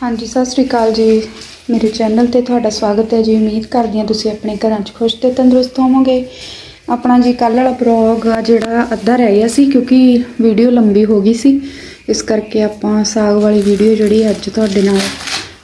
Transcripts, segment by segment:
ਹਾਂਜੀ, ਸਤਿ ਸ੍ਰੀ ਅਕਾਲ ਜੀ। ਮੇਰੇ ਚੈਨਲ ਤੇ ਤੁਹਾਡਾ ਸਵਾਗਤ ਹੈ ਜੀ। ਉਮੀਦ ਕਰਦੀ ਹਾਂ ਤੁਸੀਂ ਆਪਣੇ ਘਰਾਂ 'ਚ ਖੁਸ਼ ਤੇ ਤੰਦਰੁਸਤ ਹੋਵੋਗੇ। ਆਪਣਾ ਜੀ ਕੱਲ੍ਹ ਵਾਲਾ ਬਲੌਗ ਆ ਜਿਹੜਾ ਅੱਧਾ ਰਹਿ ਗਿਆ ਸੀ ਕਿਉਂਕਿ ਵੀਡੀਓ ਲੰਬੀ ਹੋ ਗਈ ਸੀ। ਇਸ ਕਰਕੇ ਆਪਾਂ ਸਾਗ ਵਾਲੀ ਵੀਡੀਓ ਜਿਹੜੀ ਅੱਜ ਤੁਹਾਡੇ ਨਾਲ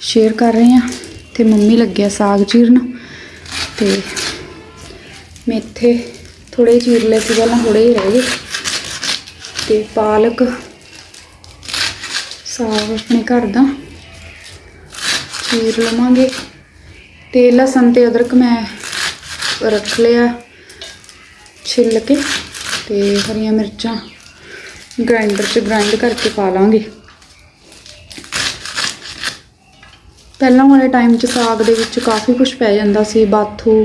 ਸ਼ੇਅਰ ਕਰ ਰਹੇ ਹਾਂ। ਤੇ ਮੰਮੀ ਲੱਗਿਆ ਸਾਗ ਚੀਰਨ। ਤੇ ਮੇਥੇ ਥੋੜੇ ਚੀਰ ਲਏ ਸੀ, ਪਹਿਲਾਂ ਥੋੜੇ ਹੀ ਰਹਿ ਗਏ। ਤੇ ਪਾਲਕ, ਸਾਗ ਆਪਣੇ ਘਰ ਦਾ। ਚੀਰ ਲਵਾਂਗੇ। ਤੇ ਲਸਣ ਤੇ ਅਦਰਕ ਮੈਂ ਰੱਖ ਲਿਆ ਛਿੱਲ ਕੇ ਤੇ ਹਰੀਆਂ ਮਿਰਚਾਂ ਗ੍ਰਾਈਂਡਰ 'ਚ ਗ੍ਰਾਈਂਡ ਕਰਕੇ ਪਾ ਲਾਂਗੇ। ਪਹਿਲਾਂ ਵਾਲੇ ਟਾਈਮ 'ਚ ਸਾਗ ਦੇ ਵਿੱਚ ਕਾਫੀ ਕੁਝ ਪੈ ਜਾਂਦਾ ਸੀ ਬਾਥੂ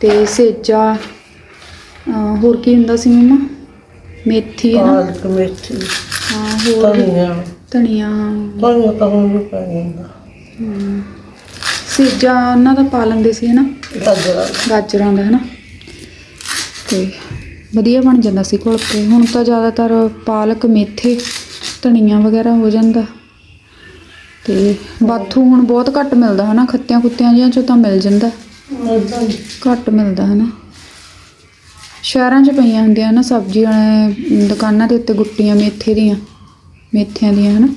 ਤੇ ਸੇਜਾ ਹੋਰ ਕੀ ਹੁੰਦਾ ਸੀ ਮੰਮਾ? ਮੇਥੀ ਹੈ ਨਾ? ਪਾਲਕ ਮੇਥੀ ਹਾਂ ਹੋਰ ਧਨੀਆ। ਧਨੀਆ ਧਨੀਆ ਤਾਂ ਹੁਣ ਵੀ ਪੈ ਜਾਂਦਾ। ਸੇਜਾ ਉਹਨਾਂ ਦਾ ਪਾ ਲੈਂਦੇ ਸੀ ਹਨਾ? ਗਾਜਰਾਂ ਗਾਜਰਾਂ ਦਾ ਹਨਾ? ਤੇ ਵਧੀਆ ਬਣ ਜਾਂਦਾ ਸੀ ਘੁਲ ਕੇ। ਹੁਣ ਤਾਂ ਜ਼ਿਆਦਾਤਰ ਪਾਲਕ ਮੇਥੇ ਧਨੀਆ ਵਗੈਰਾ ਹੋ ਜਾਂਦਾ। ਤੇ ਬਾਥੂ ਹੁਣ ਬਹੁਤ ਘੱਟ ਮਿਲਦਾ ਹਨਾ? ਖੱਤਿਆਂ ਕੁੱਤਿਆਂ ਜਿਹਾਂ ਚੋਂ ਤਾਂ ਮਿਲ ਜਾਂਦਾ। ਘੱਟ ਮਿਲਦਾ ਹਨਾ? ਸ਼ਹਿਰਾਂ 'ਚ ਪਈਆਂ ਹੁੰਦੀਆਂ ਨਾ ਸਬਜ਼ੀ ਵਾਲੇ ਦੁਕਾਨਾਂ ਦੇ ਉੱਤੇ ਗੁੱਟੀਆਂ ਮੇਥੇ ਦੀਆਂ। ਮੇਥਿਆਂ ਦੀਆਂ ਹਨਾ?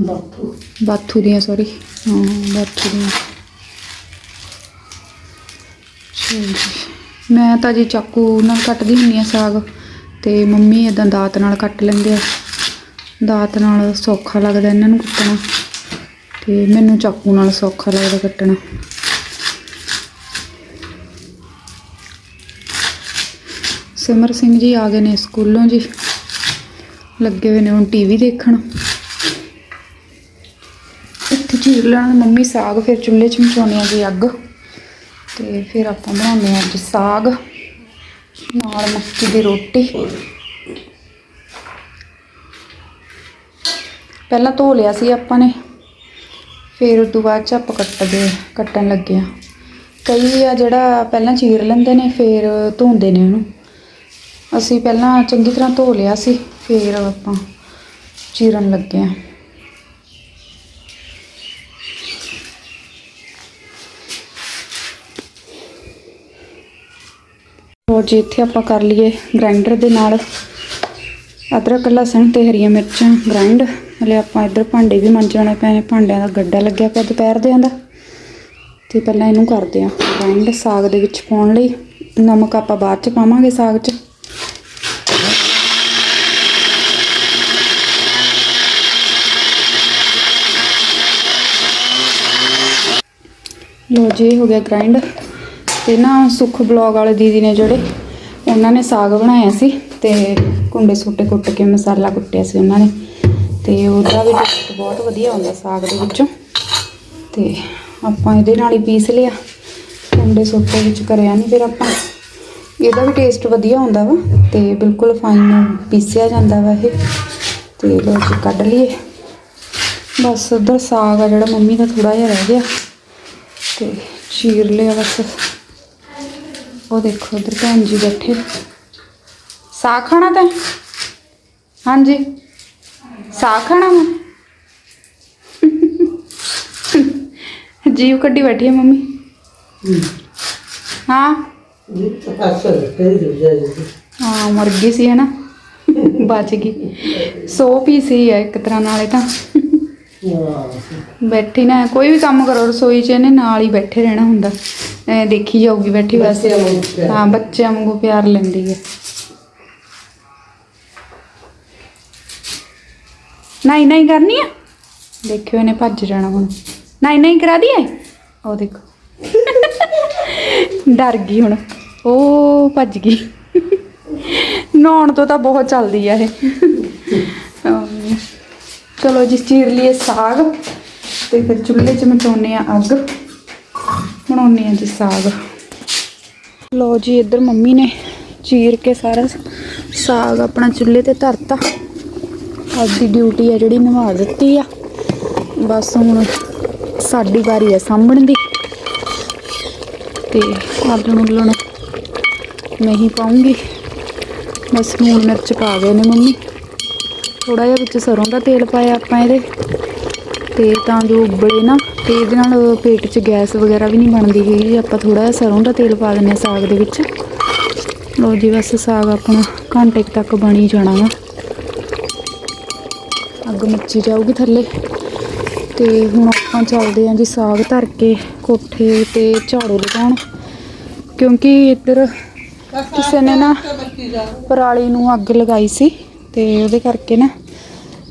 ਬਾਪੂ ਬਾਥੂ ਦੀਆਂ ਸੌਰੀ ਹਾਂ ਚਲੋ ਮੈਂ ਤਾਂ ਜੀ ਚਾਕੂ ਨਾਲ ਕੱਟਦੀ ਹੁੰਦੀ ਆ ਸਾਗ ਤੇ ਮੰਮੀ ਇਦਾਂ ਦਾਤ ਨਾਲ ਕੱਟ ਲੈਂਦੇ ਆ। ਦਾਤ ਨਾਲ ਸੌਖਾ ਲੱਗਦਾ ਇਹਨਾਂ ਨੂੰ ਕੱਟਣਾ ਤੇ ਮੈਨੂੰ ਚਾਕੂ ਨਾਲ ਸੌਖਾ ਲੱਗਦਾ ਕੱਟਣਾ। ਸਿਮਰ ਸਿੰਘ ਜੀ ਆ ਗਏ ਨੇ ਸਕੂਲੋਂ ਜੀ। ਲੱਗੇ ਹੋਏ ਨੇ ਹੁਣ ਟੀਵੀ ਦੇਖਣ। ਚੀਰ ਲੈਣਾ, ਮੰਮੀ ਸਾਗ ਫਿਰ ਚੁੱਲ੍ਹੇ 'ਚ ਮਚਾਉਣੀ ਆ ਜੀ ਅੱਗ। ਤੇ ਫਿਰ ਆਪਾਂ ਬਣਾਉਂਦੇ ਆ ਅੱਜ ਸਾਗ, ਨਾਲ ਮੱਕੀ ਦੀ ਰੋਟੀ। ਪਹਿਲਾਂ ਧੋ ਲਿਆ ਸੀ ਆਪਾਂ ਨੇ, ਫਿਰ ਉਸ ਤੋਂ ਬਾਅਦ ਚ ਆਪਾਂ ਕੱਟਦੇ, ਕੱਟਣ ਲੱਗੇ ਆ ਕਈ ਆ ਜਿਹੜਾ ਪਹਿਲਾਂ ਚੀਰ ਲੈਂਦੇ ਨੇ, ਫਿਰ ਧੋਂਦੇ ਨੇ ਉਹਨੂੰ। ਅਸੀਂ ਪਹਿਲਾਂ ਚੰਗੀ ਤਰ੍ਹਾਂ ਧੋ ਲਿਆ ਸੀ, ਫਿਰ ਆਪਾਂ ਚੀਰਨ ਲੱਗੇ ਆ ਹੋਰ ਜੀ, ਇੱਥੇ ਆਪਾਂ ਕਰ ਲਈਏ ਗ੍ਰਾਈਂਡਰ ਦੇ ਨਾਲ। ਅਦਰਕ, ਲਸਣ ਤੇ ਹਰੀਆਂ ਮਿਰਚਾਂ ਗ੍ਰਾਈਂਡ ਹਲੇ ਆਪਾਂ ਇੱਧਰ ਭਾਂਡੇ ਵੀ ਮਾਂਜਣੇ ਪਏ ਨੇ। ਭਾਂਡਿਆਂ ਦਾ ਗੱਡਾ ਲੱਗਿਆ ਪਿਆ ਦੁਪਹਿਰ ਦੇ। ਆਂਦਾ ਤੇ ਪਹਿਲਾਂ ਇਹਨੂੰ ਕਰਦੇ ਆ ਗ੍ਰਾਈਂਡ ਸਾਗ ਦੇ ਵਿੱਚ ਪਾਉਣ ਲਈ। ਨਮਕ ਆਪਾਂ ਬਾਅਦ ਚ ਪਾਵਾਂਗੇ ਸਾਗ 'ਚ। ਲੋ ਜੀ ਹੋ ਗਿਆ ਗ੍ਰਾਈਂਡ ਤੇ ਨਾ ਸੁੱਖ ਬਲੌਗ ਵਾਲੇ ਦੀਦੀ ਨੇ ਜਿਹੜੇ, ਉਹਨਾਂ ਨੇ ਸਾਗ ਬਣਾਇਆ ਸੀ ਤੇ ਕੁੰਡੇ ਸੁੱਟੇ ਕੁੱਟ ਕੇ ਮਸਾਲਾ ਕੁੱਟਿਆ ਸੀ ਉਹਨਾਂ ਨੇ। ਤੇ ਉਹਦਾ ਵੀ ਟੇਸਟ ਬਹੁਤ ਵਧੀਆ ਆਉਂਦਾ ਸਾਗ ਦੇ ਵਿੱਚੋਂ। ਤੇ ਆਪਾਂ ਇਹਦੇ ਨਾਲ ਹੀ ਪੀਸ ਲਿਆ। ਕੁੰਡੇ ਸੁੱਟੇ ਵਿੱਚ ਕਰਿਆ ਨਹੀਂ ਫਿਰ ਆਪਾਂ। ਇਹਦਾ ਵੀ ਟੇਸਟ ਵਧੀਆ ਹੁੰਦਾ ਵਾ ਤੇ ਬਿਲਕੁਲ ਫਾਈਨ ਪੀਸਿਆ ਜਾਂਦਾ ਵਾ ਇਹ। ਤੇ ਲੋ ਜੀ, ਕੱਢ ਲਈਏ। ਬਸ ਉਧਰ ਸਾਗ ਆ ਜਿਹੜਾ ਮੰਮੀ ਦਾ ਥੋੜਾ ਜਿਹਾ ਰਹਿ ਗਿਆ। ਤੇ ਚੀਰ ਲਿਆ ਬਸ। ਉਹ ਦੇਖੋ ਉਧਰ ਭੈਣ ਜੀ ਬੈਠੇ। ਸਾਗ ਖਾਣਾ ਤੈਂ? ਹਾਂਜੀ। ਸਾਗ ਖਾਣਾ ਵਾ? ਜੀਵ ਕੱਢੀ ਬੈਠੀ ਹੈ ਮੰਮੀ। ਹਾਂ। ਇਹ ਤਾਂ ਪਾਸਰ ਕਰੀ ਜੋ ਜਾਈ ਹਾਂ ਮਰ ਗਈ ਸੀ ਹਨਾ। ਬਚ ਗਈ। ਸੋ ਪੀ ਸੀ ਆ ਇੱਕ ਤਰ੍ਹਾਂ ਨਾਲੇ ਤਾਂ। ਹਾਂ ਬੈਠੀ ਨਾ ਕੋਈ ਵੀ ਕੰਮ ਕਰੋ ਰਸੋਈ 'ਚ ਇਹਨੇ ਨਾਲ ਹੀ ਬੈਠੇ ਰਹਿਣਾ ਹੁੰਦਾ। ਐ ਦੇਖੀ ਜਾਊਗੀ ਬੈਠੀ ਵੈਸੇ। ਹਾਂ ਬੱਚਿਆਂ ਵਾਂਗੂ ਪਿਆਰ ਲੈਂਦੀ ਹੈ। ਨਹੀਂ ਨਹੀਂ ਕਰਨੀ ਆ? ਦੇਖਿਓ ਇਹਨੇ ਭੱਜ ਜਾਣਾ ਹੁਣ। ਨਹੀਂ ਨਹੀਂ ਕਰਾ ਦਈਏ? ਉਹ ਦੇਖੋ। ਡਰ ਗਈ ਹੁਣ। ਉਹ ਭੱਜ ਗਈ। ਨਹਾਉਣ ਤੋਂ ਤਾਂ ਬਹੁਤ ਚੱਲਦੀ ਆ ਇਹ। ਚਲੋ ਜੀ, ਚੀਰ ਲਈਏ ਸਾਗ ਤੇ ਫਿਰ ਚੁੱਲ੍ਹੇ 'ਚ ਮਚਾਉਨੇ ਆ ਅੱਗ। ਬਣਾਉਨੇ ਆ ਜੀ ਸਾਗ। ਲੋ ਜੀ, ਇੱਧਰ ਮੰਮੀ ਨੇ ਚੀਰ ਕੇ ਸਾਰਾ ਸਾਗ ਆਪਣਾ ਚੁੱਲ੍ਹੇ ਤੇ ਧਰਤਾ। ਅੱਜ ਦੀ ਡਿਊਟੀ ਆ ਜਿਹੜੀ, ਨਿਭਾ ਦਿੱਤੀ ਆ। ਬਸ ਹੁਣ ਸਾਡੀ ਵਾਰੀ ਆ ਸਾਂਭਣ ਦੀ। ਤੇ ਆਲੂ ਨੂੰ ਲੂਣ ਮੈਂ ਪਾਉਂਗੀ। ਬਸ ਲੂਣ ਮਿਰਚ ਪਾ ਗਏ ਨੇ ਮੰਮੀ। ਥੋੜਾ ਜਿਹਾ ਵਿੱਚ ਸਰੋਂ ਦਾ ਤੇਲ ਪਾਇਆ ਆਪਾਂ ਇਹਦੇ। ਤੇ ਤਾਂ ਜੋ ਉਬਲੇ ਨਾ ਤੇ ਇਹਦੇ ਨਾਲ ਪੇਟ 'ਚ ਗੈਸ ਵਗੈਰਾ ਵੀ ਨਹੀਂ ਬਣਦੀ ਹੈਗੀ ਜੀ। ਆਪਾਂ ਥੋੜਾ ਜਿਹਾ ਸਰੋਂ ਦਾ ਤੇਲ ਪਾ ਹਾਂ ਸਾਗ ਦੇ ਵਿੱਚ। ਲਓ ਜੀ ਬਸ ਸਾਗ ਆਪਣਾ ਘੰਟੇ ਤੱਕ ਬਣੀ ਜਾਣਾ ਵਾ। ਅੱਗ ਮੱਚੀ ਜਾਊਗੀ ਥੱਲੇ। ਤੇ ਹੁਣ ਆਪਾਂ ਚੱਲਦੇ ਆਂ ਜੀ ਸਾਗ ਧਰ ਕੇ ਕੋਠੇ ਤੇ ਝਾੜੂ ਲਗਾਉਣ। ਕਿਉਂਕਿ ਇੱਧਰ ਕਿਸੇ ਨੇ ਨਾ ਪਰਾਲੀ ਨੂੰ ਅੱਗ ਲਗਾਈ ਸੀ। ਤੇ ਉਹਦੇ ਕਰਕੇ ਨਾ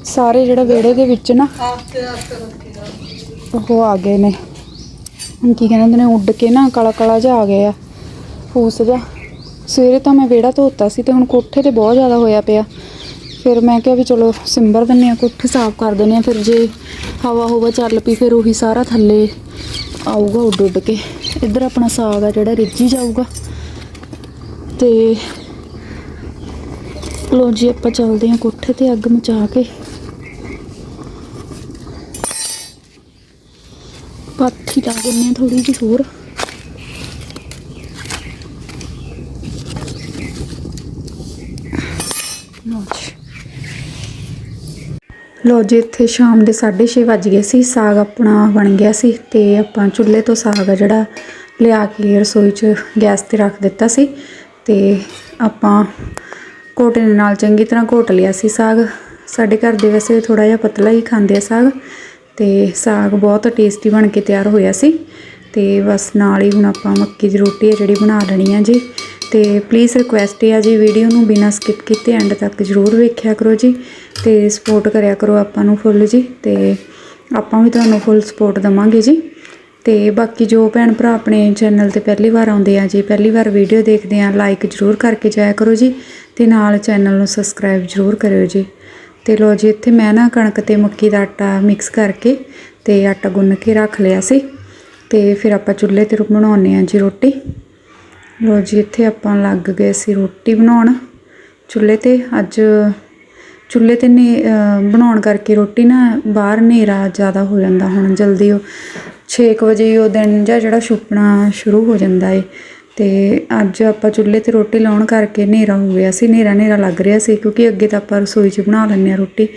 ਸਾਰੇ ਜਿਹੜਾ ਵਿਹੜੇ ਦੇ ਵਿੱਚ ਨਾ ਉਹ ਆ ਗਏ ਨੇ। ਹੁਣ ਕੀ ਕਹਿੰਦੇ ਨੇ, ਉੱਡ ਕੇ ਨਾ ਕਾਲਾ ਕਾਲਾ ਜਿਹਾ ਆ ਗਿਆ ਆ, ਫੂਸ ਜਿਹਾ। ਸਵੇਰੇ ਤਾਂ ਮੈਂ ਵਿਹੜਾ ਧੋਤਾ ਸੀ ਤੇ ਹੁਣ ਕੋਠੇ ਤੇ ਬਹੁਤ ਜ਼ਿਆਦਾ ਹੋਇਆ ਪਿਆ। ਫਿਰ ਮੈਂ ਕਿਹਾ ਵੀ ਚਲੋ ਸਿੰਬਰ ਦਿੰਨੇ ਆ ਕੋਠੇ ਸਾਫ਼ ਕਰ ਦਿੰਨੇ ਆ ਫਿਰ ਜੇ ਹਵਾ ਹੋਵਾ ਚੱਲ ਪਈ, ਫਿਰ ਉਹੀ ਸਾਰਾ ਥੱਲੇ ਆਊਗਾ ਉੱਡ ਉੱਡ ਕੇ। ਇੱਧਰ ਆਪਣਾ ਸਾਗ ਆ ਜਿਹੜਾ, ਰਿੱਝੀ ਜਾਊਗਾ। ਤੇ ਲੋ ਜੀ, ਆਪਾਂ ਚੱਲਦੇ ਹਾਂ ਕੋਠੇ ਤੇ, ਅੱਗ ਮਚਾ ਕੇ। ਪਾਥੀ ਲਾ ਦਿੰਦੇ ਹਾਂ ਥੋੜੀ ਜਿਹੀ ਹੋਰ। ਲਓ ਲੋ ਜੀ, ਇੱਥੇ ਸ਼ਾਮ ਦੇ 6:30 ਵੱਜ ਗਏ ਸੀ। ਸਾਗ ਆਪਣਾ ਬਣ ਗਿਆ ਸੀ ਤੇ ਆਪਾਂ ਚੁੱਲ੍ਹੇ ਤੋਂ ਸਾਗ ਆ ਜਿਹੜਾ ਲਿਆ ਕੇ ਰਸੋਈ 'ਚ ਗੈਸ ਤੇ ਰੱਖ ਦਿੱਤਾ ਸੀ। ਤੇ ਆਪਾਂ ਕੋਟੇ ਨਾਲ ਚੰਗੀ ਤਰ੍ਹਾਂ ਘੋਟ ਲਿਆ ਸੀ ਸਾਗ। ਸਾਡੇ ਘਰ ਦੇ ਵੈਸੇ ਥੋੜਾ ਜਿਹਾ ਪਤਲਾ ਹੀ ਖਾਂਦੇ ਆ ਸਾਗ ਤੇ ਸਾਗ ਬਹੁਤ ਟੇਸਟੀ ਬਣ ਕੇ ਤਿਆਰ ਹੋਇਆ ਸੀ ਤੇ ਬਸ ਨਾਲ ਹੀ ਹੁਣ ਆਪਾਂ ਮੱਕੀ ਦੀ ਰੋਟੀ ਹੈ ਜਿਹੜੀ ਬਣਾ ਲੈਣੀ ਆ ਜੀ। ਤੇ ਪਲੀਜ਼ ਰਿਕੁਐਸਟ ਹੈ ਜੀ ਵੀਡੀਓ ਨੂੰ ਬਿਨਾਂ ਸਕਿਪ ਕੀਤੇ ਐਂਡ ਤੱਕ ਜ਼ਰੂਰ ਵੇਖਿਆ ਕਰੋ ਜੀ ਤੇ ਸਪੋਰਟ ਕਰਿਆ ਕਰੋ ਆਪਾਂ ਨੂੰ ਫੁੱਲ ਜੀ ਤੇ ਆਪਾਂ ਵੀ ਤੁਹਾਨੂੰ ਫੁੱਲ ਸਪੋਰਟ ਦਵਾਂਗੇ ਜੀ। ਤੇ ਬਾਕੀ ਜੋ ਭੈਣ ਭਰਾ ਆਪਣੇ ਚੈਨਲ ਤੇ ਪਹਿਲੀ ਵਾਰ ਆਉਂਦੇ ਆ ਜੀ, ਪਹਿਲੀ ਵਾਰ ਵੀਡੀਓ ਦੇਖਦੇ ਆ ਲਾਈਕ ਜ਼ਰੂਰ ਕਰਕੇ ਜਾਇਆ ਕਰੋ ਜੀ। ਤੇ ਨਾਲ ਚੈਨਲ ਨੂੰ ਸਬਸਕ੍ਰਾਈਬ ਜ਼ਰੂਰ ਕਰਿਓ ਜੀ। ਤੇ ਲੋ ਜੀ, ਇੱਥੇ ਮੈਂ ਨਾ ਕਣਕ ਤੇ ਮੱਕੀ ਦਾ ਆਟਾ ਮਿਕਸ ਕਰਕੇ ਤੇ ਆਟਾ ਗੁੰਨ ਕੇ ਰੱਖ ਲਿਆ ਸੀ। ਤੇ ਫਿਰ ਆਪਾਂ ਚੁੱਲ੍ਹੇ ਤੇ ਬਣਾਉਣੇ ਆ ਜੀ ਰੋਟੀ। ਲੋ ਜੀ, ਇੱਥੇ ਆਪਾਂ ਲੱਗ ਗਏ ਸੀ ਰੋਟੀ ਬਣਾਉਣ। ਚੁੱਲ੍ਹੇ ਤੇ ਅੱਜ, ਚੁੱਲ੍ਹੇ ਤੇ ਨੇ ਬਣਾਉਣ ਕਰਕੇ ਰੋਟੀ ਨਾ ਬਾਹਰ ਹਨੇਰਾ ਜ਼ਿਆਦਾ ਹੋ ਜਾਂਦਾ ਹੁਣ, ਜਲਦੀ ਉਹ 6 ਵਜੇ ਉਹ ਦਿਨ ਜਾਂ ਜਿਹੜਾ ਛੁਪਣਾ ਸ਼ੁਰੂ ਹੋ ਜਾਂਦਾ ਏ। ਅਤੇ ਅੱਜ ਆਪਾਂ ਚੁੱਲ੍ਹੇ ਤੇ ਰੋਟੀ ਲਾਉਣ ਕਰਕੇ ਹਨੇਰਾ ਹੋ ਗਿਆ ਸੀ, ਹਨੇਰਾ ਹਨੇਰਾ ਲੱਗ ਰਿਹਾ ਸੀ ਕਿਉਂਕਿ ਅੱਗੇ ਤਾਂ ਆਪਾਂ ਰਸੋਈ 'ਚ ਬਣਾ ਲੈਂਦੇ ਹਾਂ ਰੋਟੀ,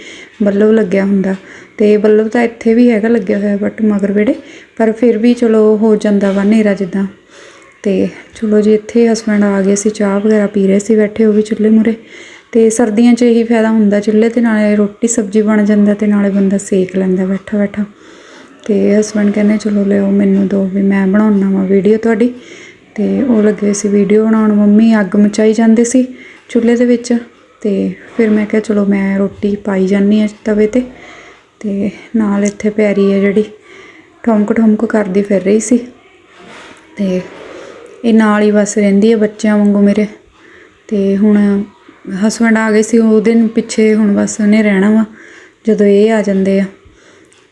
ਬੱਲਬ ਲੱਗਿਆ ਹੁੰਦਾ ਅਤੇ ਬੱਲਬ ਤਾਂ ਇੱਥੇ ਵੀ ਹੈਗਾ ਲੱਗਿਆ ਹੋਇਆ ਬਟ ਮਗਰ ਵਿਹੜੇ, ਪਰ ਫਿਰ ਵੀ ਚਲੋ ਹੋ ਜਾਂਦਾ ਵਾ ਹਨੇਰਾ ਜਿੱਦਾਂ। ਅਤੇ ਚਲੋ ਜੀ ਇੱਥੇ ਹਸਬੈਂਡ ਆ ਗਏ ਸੀ, ਚਾਹ ਵਗੈਰਾ ਪੀ ਰਹੇ ਸੀ, ਬੈਠੇ ਉਹ ਵੀ ਚੁੱਲ੍ਹੇ ਮੂਹਰੇ। ਅਤੇ ਸਰਦੀਆਂ 'ਚ ਇਹੀ ਫਾਇਦਾ ਹੁੰਦਾ ਚੁੱਲ੍ਹੇ ਤੇ ਨਾਲੇ ਰੋਟੀ, ਸਬਜ਼ੀ ਬਣ ਜਾਂਦਾ ਅਤੇ ਨਾਲੇ ਬੰਦਾ ਸੇਕ ਲੈਂਦਾ ਬੈਠਾ ਬੈਠਾ। ਅਤੇ ਹਸਬੈਂਡ ਕਹਿੰਦੇ ਚਲੋ ਲਿਓ ਮੈਨੂੰ ਦੋ, ਵੀ ਮੈਂ ਬਣਾਉਣਾ ਵਾ ਵੀਡੀਓ ਤੁਹਾਡੀ। ਤੇ ਉਹ ਲੱਗੇ ਸੀ ਵੀਡੀਓ ਬਣਾਉਣ, ਮੰਮੀ ਅੱਗ ਮਚਾਈ ਜਾਂਦੇ ਸੀ ਚੁੱਲ੍ਹੇ ਦੇ ਵਿੱਚ ਤੇ ਫਿਰ ਮੈਂ ਕਿਹਾ ਚਲੋ ਮੈਂ ਰੋਟੀ ਪਾਈ ਜਾਂਦੀ ਆ ਤਵੇ ਤੇ ਤੇ ਨਾਲ ਇੱਥੇ ਪੈਰੀ ਹੈ ਜਿਹੜੀ ਠੁਮਕ ਠੁਮਕ ਕਰਦੀ ਫਿਰ ਰਹੀ ਸੀ ਤੇ ਇਹ ਨਾਲ ਹੀ ਬਸ ਰਹਿੰਦੀ ਹੈ ਬੱਚਿਆਂ ਵਾਂਗੂ ਮੇਰੇ ਤੇ ਹੁਣ ਹਸਬੰਡ ਆ ਗਏ ਸੀ, ਉਹ ਦਿਨ ਪਿੱਛੇ ਹੁਣ ਬਸ ਉਹਨੇ ਰਹਿਣਾ ਵਾ, ਜਦੋਂ ਇਹ ਆ ਜਾਂਦੇ ਆ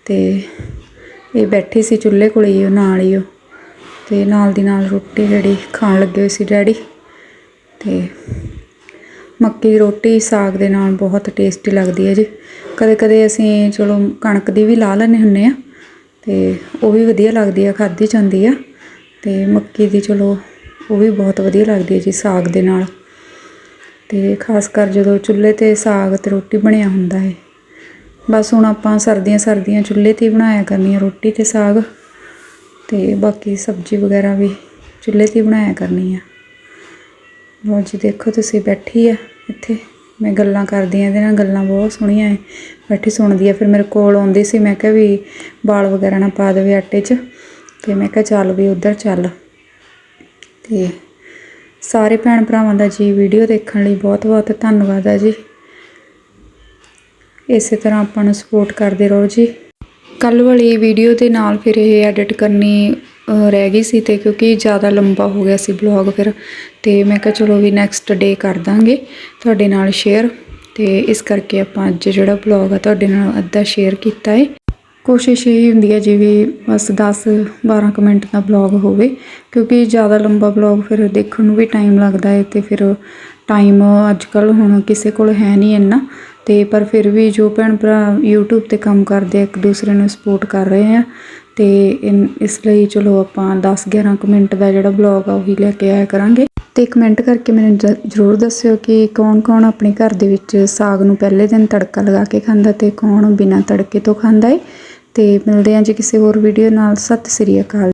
ਤੇ ਇਹ ਬੈਠੀ ਸੀ ਚੁੱਲ੍ਹੇ ਕੋਲ ਹੀ, ਉਹ ਨਾਲ ਹੀ ਉਹ ਤੇ ਨਾਲ ਦੀ ਨਾਲ ਰੋਟੀ ਜਿਹੜੀ ਖਾਣ ਲੱਗੇ ਹੋਏ ਸੀ ਡੈਡੀ ਤੇ ਮੱਕੀ ਦੀ ਰੋਟੀ, ਸਾਗ ਦੇ ਨਾਲ ਬਹੁਤ ਟੇਸਟੀ ਲੱਗਦੀ ਹੈ ਜੀ। ਕਦੇ ਕਦੇ ਅਸੀਂ ਚਲੋ ਕਣਕ ਦੀ ਵੀ ਲਾ ਲੈਂਦੇ ਹੁੰਨੇ ਆ ਤੇ ਉਹ ਵੀ ਵਧੀਆ ਲੱਗਦੀ ਆ ਖਾਧੀ ਜਾਂਦੀ ਆ ਤੇ ਮੱਕੀ ਦੀ ਚਲੋ ਉਹ ਵੀ ਬਹੁਤ ਵਧੀਆ ਲੱਗਦੀ ਹੈ ਜੀ ਸਾਗ ਦੇ ਨਾਲ। ਤੇ ਖਾਸ ਕਰ ਜਦੋਂ ਚੁੱਲ੍ਹੇ ਤੇ ਸਾਗ ਤੇ ਰੋਟੀ ਬਣਿਆ ਹੁੰਦਾ ਹੈ, ਬਸ ਹੁਣ ਆਪਾਂ ਸਰਦੀਆਂ ਸਰਦੀਆਂ ਚੁੱਲ੍ਹੇ ਤੇ ਹੀ ਬਣਾਇਆ ਕਰਨੀ ਆ ਰੋਟੀ ਤੇ ਸਾਗ। ਅਤੇ ਬਾਕੀ ਸਬਜ਼ੀ ਵਗੈਰਾ ਵੀ ਚੁੱਲ੍ਹੇ ਤੇ ਹੀ ਬਣਾਇਆ ਕਰਨੀ ਆ। ਲੋ ਜੀ, ਦੇਖੋ ਤੁਸੀਂ ਬੈਠੀ ਆ ਇੱਥੇ। ਮੈਂ ਗੱਲਾਂ ਕਰਦੀ ਆ, ਇਹਦੇ ਨਾਲ ਗੱਲਾਂ ਬਹੁਤ ਸੋਹਣੀਆਂ ਐ। ਬੈਠੀ ਸੁਣਦੀ ਆ, ਫਿਰ ਮੇਰੇ ਕੋਲ ਆਉਂਦੀ ਸੀ, ਮੈਂ ਕਿਹਾ ਵੀ ਵਾਲ ਵਗੈਰਾ ਨਾ ਪਾ ਦੇਵੇ ਆਟੇ 'ਚ। ਤੇ ਮੈਂ ਕਿਹਾ ਚੱਲ ਵੀ ਉਧਰ ਚੱਲ। ਤੇ ਸਾਰੇ ਭੈਣ ਭਰਾਵਾਂ ਦਾ ਜੀ ਵੀਡੀਓ ਦੇਖਣ ਲਈ ਬਹੁਤ ਬਹੁਤ ਧੰਨਵਾਦ ਆ ਜੀ। ਇਸੇ ਤਰ੍ਹਾਂ ਆਪਾਂ ਨੂੰ ਸਪੋਰਟ ਕਰਦੇ ਰਹੋ ਜੀ। ਕੱਲ ਵਾਲੀ ਵੀਡੀਓ ਦੇ ਨਾਲ ਫਿਰ ਇਹ ਐਡਿਟ ਕਰਨੀ ਰਹਿ ਗਈ ਸੀ ਤੇ ਕਿਉਂਕਿ ਜ਼ਿਆਦਾ ਲੰਬਾ ਹੋ ਗਿਆ ਸੀ ਬਲੌਗ ਫਿਰ, ਤੇ ਮੈਂ ਕਿਹਾ ਚਲੋ ਵੀ ਨੈਕਸਟ ਡੇ ਕਰ ਦਾਂਗੇ ਤੁਹਾਡੇ ਨਾਲ ਸ਼ੇਅਰ ਤੇ ਇਸ ਕਰਕੇ ਆਪਾਂ ਅੱਜ ਜਿਹੜਾ ਬਲੌਗ ਆ ਤੁਹਾਡੇ ਨਾਲ ਅੱਧਾ ਸ਼ੇਅਰ ਕੀਤਾ ਹੈ ਕੋਸ਼ਿਸ਼ ਇਹ ਹੁੰਦੀ ਹੈ ਜੀ ਵੀ ਬਸ 10 12 ਕੁ ਮਿੰਟ ਦਾ ਬਲੌਗ ਹੋਵੇ, ਕਿਉਂਕਿ ਜ਼ਿਆਦਾ ਲੰਬਾ ਬਲੌਗ ਫਿਰ ਦੇਖਣ ਨੂੰ ਵੀ ਟਾਈਮ ਲੱਗਦਾ ਹੈ ਤੇ ਫਿਰ ਟਾਈਮ ਅੱਜ ਕੱਲ ਹੁਣ ਕਿਸੇ ਕੋਲ ਹੈ ਨਹੀਂ ਇੰਨਾ। ਤੇ ਪਰ ਫਿਰ ਵੀ ਜੋ ਭੈਣ ਭਰਾ YouTube ਤੇ ਕੰਮ ਕਰਦੇ ਆ, ਇੱਕ ਦੂਸਰੇ ਨੂੰ ਸਪੋਰਟ ਕਰ ਰਹੇ ਆ, ਤੇ ਇਨ- ਇਸ ਲਈ ਚਲੋ ਆਪਾਂ 10 11 ਕੁ ਮਿੰਟ ਦਾ ਜਿਹੜਾ ਬਲੌਗ ਆ, ਉਹੀ ਲੈ ਕੇ ਆਇਆ ਕਰਾਂਗੇ। ਤੇ ਕਮੈਂਟ ਕਰਕੇ ਮੈਨੂੰ ਜ- ਜ਼ਰੂਰ ਦੱਸਿਓ ਕਿ ਕੌਣ-ਕੌਣ ਆਪਣੇ ਘਰ ਦੇ ਵਿੱਚ ਸਾਗ ਨੂੰ ਪਹਿਲੇ ਦਿਨ ਤੜਕਾ ਲਗਾ ਕੇ ਖਾਂਦਾ ਤੇ ਕੌਣ ਬਿਨਾਂ ਤੜਕੇ ਤੋਂ ਖਾਂਦਾ ਏ। ਤੇ ਮਿਲਦੇ ਹਾਂ ਜੀ ਕਿਸੇ ਹੋਰ ਵੀਡੀਓ ਨਾਲ। ਸਤਿ ਸ੍ਰੀ ਅਕਾਲ।